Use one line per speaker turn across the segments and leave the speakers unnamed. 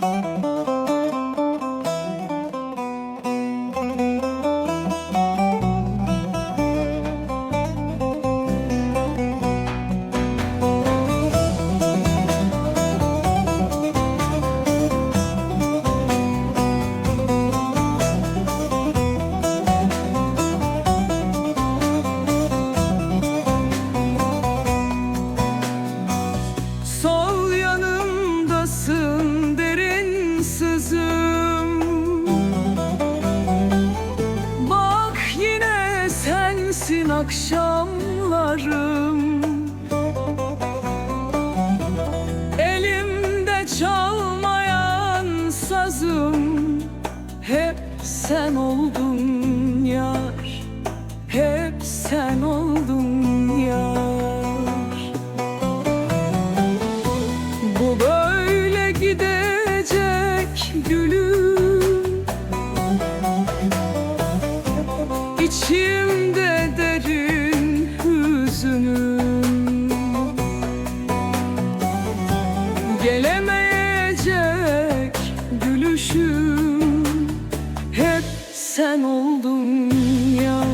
Sol yanımdasın akşamlarım. Elimde çalmayan sazım. Hep sen oldun yar. Hep sen oldun yar. Bu böyle gidecek gülüm. İçimde sen oldun yar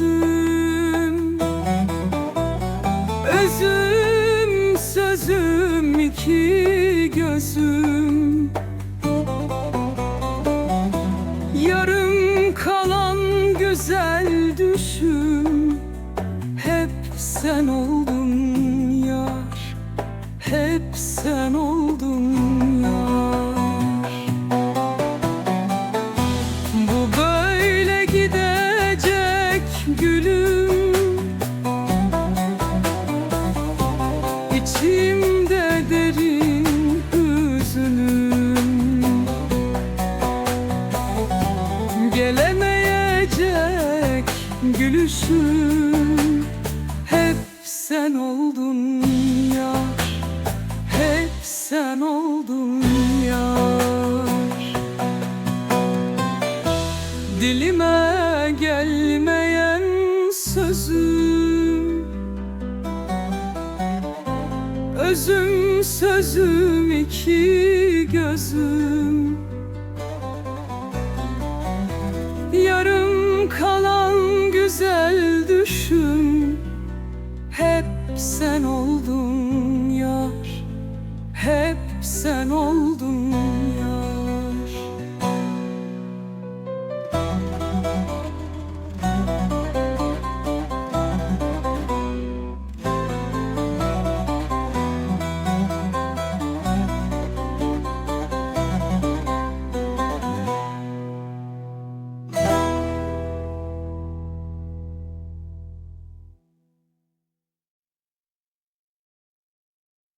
sözüm Özüm sözüm iki gözüm. Yarım kalan güzel düşüm Hep sen oldun yar Hep sen oldun gülüm İçimde derin hüzünüm Gelemeyecek gülüşüm Hep sen oldun yar. Hep sen oldun sözüm iki gözüm. Yarım kalan güzel düşüm Hep sen oldun yar Hep sen oldun